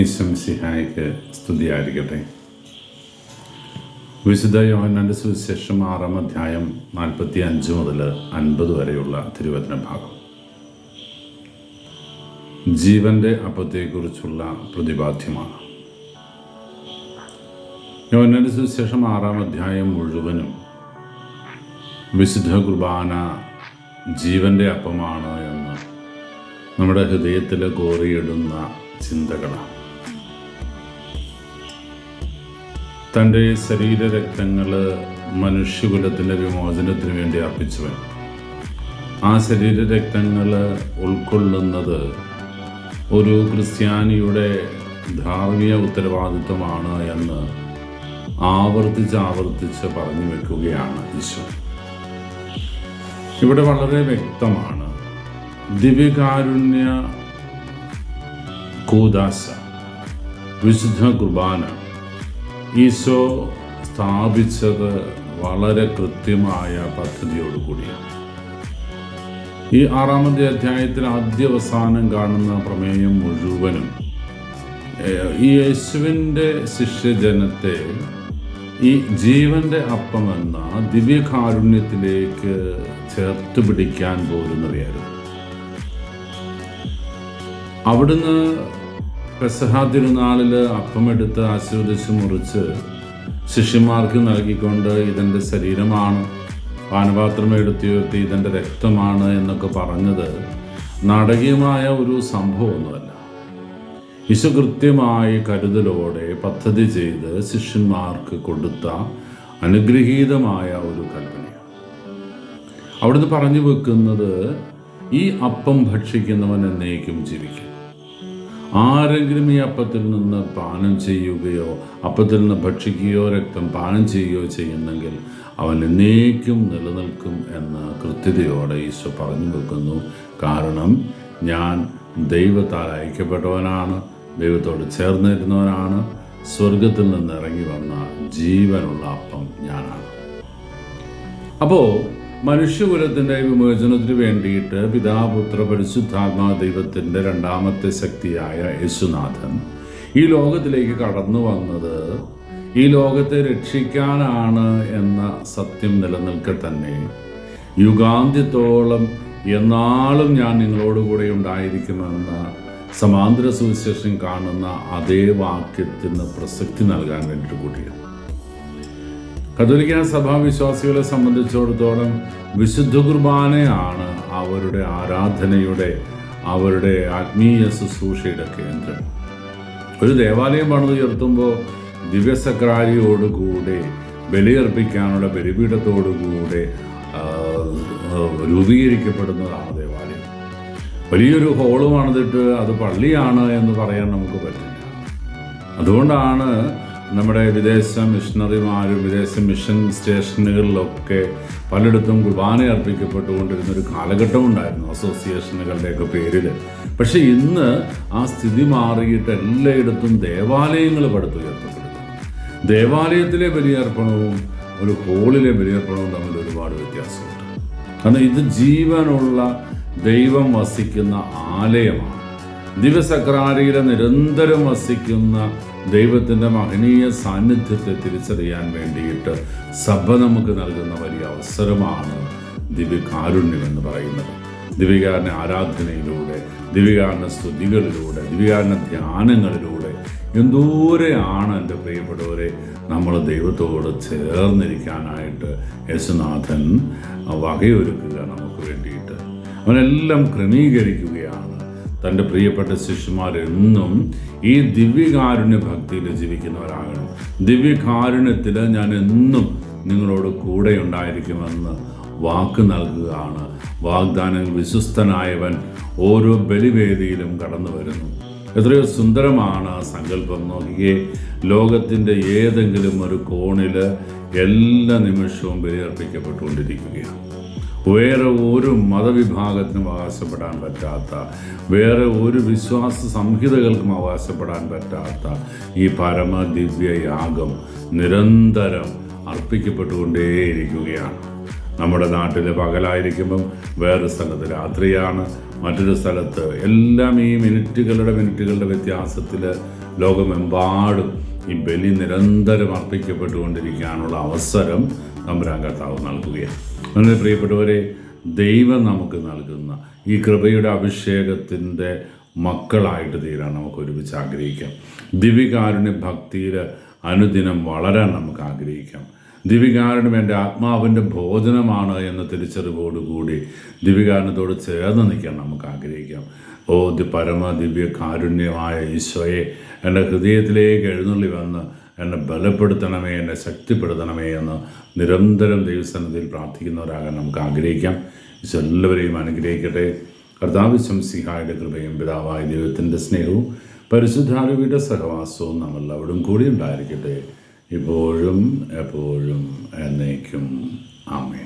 ഈശംസിഹായിക്ക് സ്തുതിയായിരിക്കട്ടെ. വിശുദ്ധ യോഹന്നാന്റെ സുവിശേഷം ആറാം അധ്യായം നാൽപ്പത്തി അഞ്ച് മുതൽ അൻപത് വരെയുള്ള തിരുവചന ഭാഗം. ജീവന്റെ അപ്പത്തെക്കുറിച്ചുള്ള പ്രതിപാദ്യമാണ്. യോഹന്നാന്റെ സുവിശേഷം ആറാം അധ്യായം മുഴുവനും വിശുദ്ധ കുർബാന ജീവന്റെ അപ്പമാണ് എന്ന് നമ്മുടെ ഹൃദയത്തിൽ കോറിയിടുന്ന ചിന്തകളാണ്. തന്റെ ശരീരരക്തങ്ങൾ മനുഷ്യകുലത്തിന്റെ വിമോചനത്തിന് വേണ്ടി അർപ്പിച്ചവൻ. ആ ശരീരരക്തങ്ങൾ ഉൾക്കൊള്ളുന്നത് ഒരു ക്രിസ്ത്യാനിയുടെ ധാർമ്മിക ഉത്തരവാദിത്വമാണ് എന്ന് ആവർത്തിച്ച് ആവർത്തിച്ച് പറഞ്ഞു വെക്കുകയാണ് ഈശോ. ഇവിടെ വളരെ വ്യക്തമാണ്. ദിവ്യകാരുണ്യ കൂദാശ വിശുദ്ധ കുർബാന ഈശോ സ്ഥാപിച്ചത് വളരെ കൃത്യമായ പദ്ധതിയോടുകൂടിയാണ്. ഈ ആറാമത്തെ അധ്യായത്തിൽ ആദ്യവസാനം കാണുന്ന പ്രമേയം മുഴുവനും ഈ യേശുവിന്റെ ശിഷ്യജനത്തെ ഈ ജീവന്റെ അപ്പം എന്ന ദിവ്യകാരുണ്യത്തിലേക്ക് ചേർത്ത് പിടിക്കാൻ പോരുന്നവയായിരുന്നു അവിടുന്ന് പെസഹ തിരുനാളിൽ അപ്പമെടുത്ത് ആശീർവദിച്ച് മുറിച്ച് ശിഷ്യന്മാർക്ക് നൽകിക്കൊണ്ട് ഇതെന്റെ ശരീരമാണ്. പാനപാത്രം എടുത്തുയർത്തി ഇതെന്റെ രക്തമാണ് എന്നൊക്കെ പറഞ്ഞത് നാടകീയമായ ഒരു സംഭവമൊന്നുമല്ല. യശു കൃത്യമായി കരുതലോടെ പദ്ധതി ചെയ്ത് ശിഷ്യന്മാർക്ക് കൊടുത്ത അനുഗ്രഹീതമായ ഒരു കൽപ്പനയാണ്. അവിടുന്ന് പറഞ്ഞു വെക്കുന്നത് ഈ അപ്പം ഭക്ഷിക്കുന്നവൻ എന്നേക്കും ജീവിക്കും. ആരെങ്കിലും ഈ അപ്പത്തിൽ നിന്ന് പാനം ചെയ്യുകയോ അപ്പത്തിൽ നിന്ന് ഭക്ഷിക്കുകയോ രക്തം പാനം ചെയ്യുകയോ ചെയ്യുന്നെങ്കിൽ അവൻ എന്നേക്കും നിലനിൽക്കും എന്ന കൃത്യതയോടെ ഈശോ പറഞ്ഞു വെക്കുന്നു. കാരണം ഞാൻ ദൈവത്താൽ അയക്കപ്പെട്ടവനാണ് ദൈവത്തോട് ചേർന്നിരുന്നവനാണ്. സ്വർഗത്തിൽ നിന്ന് ഇറങ്ങി വന്ന ജീവനുള്ള അപ്പം ഞാനാണ്. അപ്പോൾ മനുഷ്യകുലത്തിന്റെ വിമോചനത്തിന് വേണ്ടിയിട്ട് പിതാപുത്ര പരിശുദ്ധാത്മാ ദൈവത്തിന്റെ രണ്ടാമത്തെ ശക്തിയായ യേശുനാഥൻ ഈ ലോകത്തിലേക്ക് കടന്നു വന്നത് ഈ ലോകത്തെ രക്ഷിക്കാനാണ് എന്ന സത്യം നിലനിൽക്കെ തന്നെ. യുഗാന്ത്യത്തോളം എന്നാളും ഞാൻ നിങ്ങളോടുകൂടെ ഉണ്ടായിരിക്കുമെന്ന സമാന്തര സുവിശേഷം കാണുന്ന അതേ വാക്യത്തിന് പ്രസക്തി നൽകാൻ വേണ്ടിയിട്ട് കൂടിയാണ്. കത്തോലിക്ക സഭാ വിശ്വാസികളെ സംബന്ധിച്ചിടത്തോളം വിശുദ്ധ കുർബാനയാണ് അവരുടെ ആരാധനയുടെ അവരുടെ ആത്മീയ ശുശ്രൂഷയുടെ കേന്ദ്രം. ഒരു ദേവാലയം പണിതുയർത്തുമ്പോൾ ദിവ്യസക്രാരിയോടുകൂടെ ബലിയർപ്പിക്കാനുള്ള ബലിപീഠത്തോടുകൂടെ രൂപീകരിക്കപ്പെടുന്നതാണ് ദേവാലയം. വലിയൊരു ഹോൾ പണിതിട്ട് അത് പള്ളിയാണ് എന്ന് പറയാൻ നമുക്ക് പറ്റില്ല. അതുകൊണ്ടാണ് നമ്മുടെ വിദേശ മിഷണറിമാരും വിദേശ മിഷൻ സ്റ്റേഷനുകളിലൊക്കെ പലയിടത്തും കുർബാന അർപ്പിക്കപ്പെട്ടുകൊണ്ടിരുന്ന ഒരു കാലഘട്ടം ഉണ്ടായിരുന്നു അസോസിയേഷനുകളുടെയൊക്കെ പേരിൽ പക്ഷെ ഇന്ന് ആ സ്ഥിതി മാറിയിട്ട് എല്ലായിടത്തും ദേവാലയങ്ങൾ പടുത്തുയർത്തപ്പെടുന്നു. ദേവാലയത്തിലെ ബലിയർപ്പണവും ഒരു ഹോളിലെ ബലിയർപ്പണവും തമ്മിൽ ഒരുപാട് വ്യത്യാസമുണ്ട്. കാരണം ഇത് ജീവനുള്ള ദൈവം വസിക്കുന്ന ആലയമാണ്. ദിവസക്രാരിയിലെ നിരന്തരം വസിക്കുന്ന ദൈവത്തിന്റെ മഹനീയ സാന്നിധ്യത്തെ തിരിച്ചറിയാൻ വേണ്ടിയിട്ട് സഭ നമുക്ക് നൽകുന്ന വലിയ അവസരമാണ് ദിവ്യകാരുണ്യം എന്ന് പറയുന്നത്. ദിവ്യകാരന്റെ ആരാധനയിലൂടെ ദിവ്യകാരന്റെ സ്തുതികളിലൂടെ ദിവ്യകാരന്റെ ധ്യാനങ്ങളിലൂടെ എന്തോരെയാണ് എന്റെ പ്രിയപ്പെട്ടവരെ നമ്മൾ ദൈവത്തോട് ചേർന്നിരിക്കാനായിട്ട് യേശുനാഥൻ വകയൊരുക്കുക നമുക്ക് വേണ്ടിയിട്ട്. അവനെല്ലാം ക്രമീകരിക്കുകയാണ്. തന്റെ പ്രിയപ്പെട്ട ശിഷ്യന്മാരെന്നും ഈ ദിവ്യകാരുണ്യ ഭക്തിയിൽ ജീവിക്കുന്നവരാകണം. ദിവ്യകാരുണ്യത്തിൽ ഞാൻ എന്നും നിങ്ങളോട് കൂടെ ഉണ്ടായിരിക്കുമെന്ന് വാക്ക് നൽകുകയാണ്. വാഗ്ദാനം വിശ്വസ്തനായവൻ ഓരോ ബലിവേദിയിലും കടന്നു വരുന്നു. എത്രയോ സുന്ദരമാണ് സങ്കല്പം. നോക്കിയേ ലോകത്തിന്റെ ഏതെങ്കിലും ഒരു കോണിൽ എല്ലാ നിമിഷവും ബലിയർപ്പിക്കപ്പെട്ടുകൊണ്ടിരിക്കുകയാണ്. വേറെ ഒരു മതവിഭാഗത്തിനും അവകാശപ്പെടാൻ പറ്റാത്ത വേറെ ഒരു വിശ്വാസ സംഹിതകൾക്കും അവകാശപ്പെടാൻ പറ്റാത്ത ഈ പരമദിവ്യ യാഗം നിരന്തരം അർപ്പിക്കപ്പെട്ടുകൊണ്ടേയിരിക്കുകയാണ്. നമ്മുടെ നാട്ടിൽ പകലായിരിക്കുമ്പം വേറെ സ്ഥലത്ത് രാത്രിയാണ് മറ്റൊരു സ്ഥലത്ത് എല്ലാം ഈ മിനിറ്റുകളുടെ മിനിറ്റുകളുടെ വ്യത്യാസത്തിൽ ലോകമെമ്പാടും ഈ ബലി നിരന്തരം അർപ്പിക്കപ്പെട്ടുകൊണ്ടിരിക്കാനുള്ള അവസരം നമ്പുരാൻ കർത്താവ് നൽകുകയാണ്. അങ്ങനെ പ്രിയപ്പെട്ടവരെ ദൈവം നമുക്ക് നൽകുന്ന ഈ കൃപയുടെ അഭിഷേകത്തിന്റെ മക്കളായിട്ട് തീരാൻ നമുക്ക് ഒരുമിച്ച് ആഗ്രഹിക്കാം. ദിവികാരുണ്യ ഭക്തിയിൽ അനുദിനം വളരാൻ നമുക്ക് ആഗ്രഹിക്കാം. ദിവികാരുണ്യം എന്റെ ആത്മാവിന്റെ ഭോജനമാണ് എന്ന തിരിച്ചറിവോടുകൂടി ദിവികാരുണ്യത്തോട് ചേർന്ന് നിൽക്കാൻ നമുക്ക് ആഗ്രഹിക്കാം. ഓ ദി പരമ ദിവ്യ കാരുണ്യമായ ഈശോയെ എന്റെ ഹൃദയത്തിലേക്ക് എഴുന്നള്ളി വന്ന് എന്നെ ബലപ്പെടുത്തണമേ എന്നെ ശക്തിപ്പെടുത്തണമേ എന്ന് നിരന്തരം ദൈവസന്നിധിയിൽ പ്രാർത്ഥിക്കുന്നവരാകാൻ നമുക്ക് ആഗ്രഹിക്കാം. എല്ലാവരെയും അനുഗ്രഹിക്കട്ടെ. കർത്താവ് ശംസിഹായുടെ കൃപയും പിതാവായ ദൈവത്തിന്റെ സ്നേഹവും പരിശുദ്ധാരവിയുടെ സഹവാസവും നാം എല്ലാവരും കൂടി ഉണ്ടായിരിക്കട്ടെ. ഇപ്പോഴും എപ്പോഴും എന്നേക്കും. ആമേ